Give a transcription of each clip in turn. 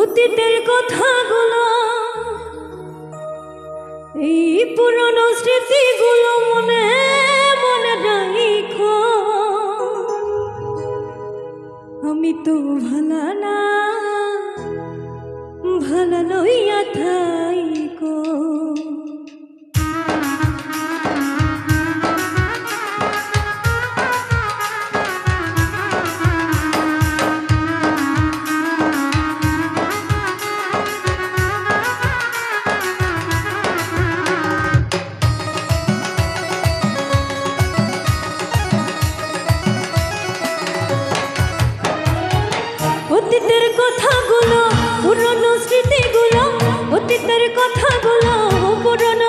অতীতের কথাগুলো, এই পুরনো স্মৃতিগুলো মনে মনে রাখো আমি তো ভালা না, ভালা লইয়া থাইকো অতীতের কথাগুলো পুরনো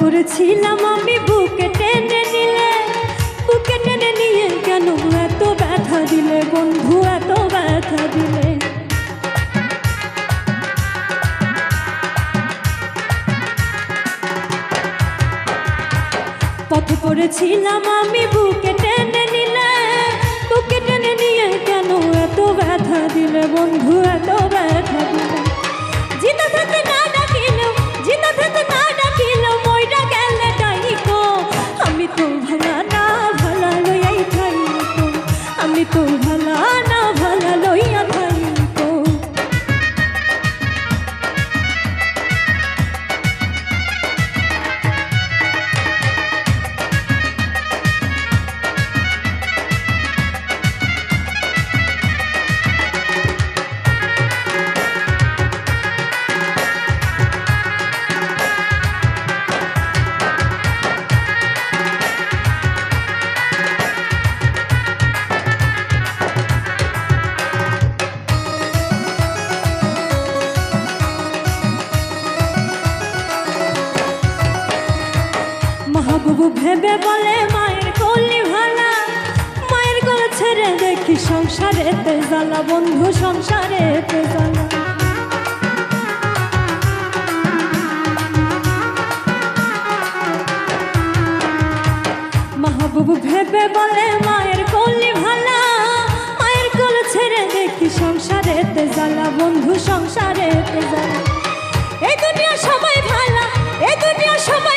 করেছিলাম আমি বুকে টেনে নিলে, বুকে টেনে নিয়ে কেন এত ব্যথা দিলে বন্ধু, এত ব্যথা দিলে? পথ করেছিলাম আমি বুকে টেনে নিলে আমি তো মাহবুবু ভেবে বলে মায়ের কলি ভালা মায়ের কোল ছেড়ে দেখি সংসারে জ্বালা, বন্ধু সংসারে জ্বালা। মাহবুবু ভেবে বলে মায়ের কলি ভালা মায়ের কোল ছেড়ে দেখি সংসারে জ্বালা, বন্ধু সংসারে জ্বালা। এই দুনিয়া সবাই ভালা এই দুনিয়া সবাই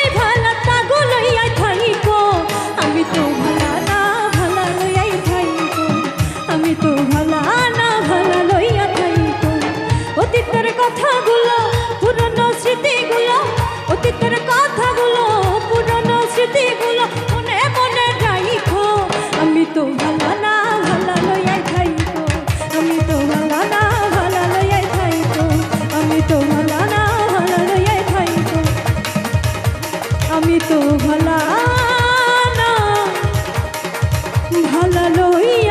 লই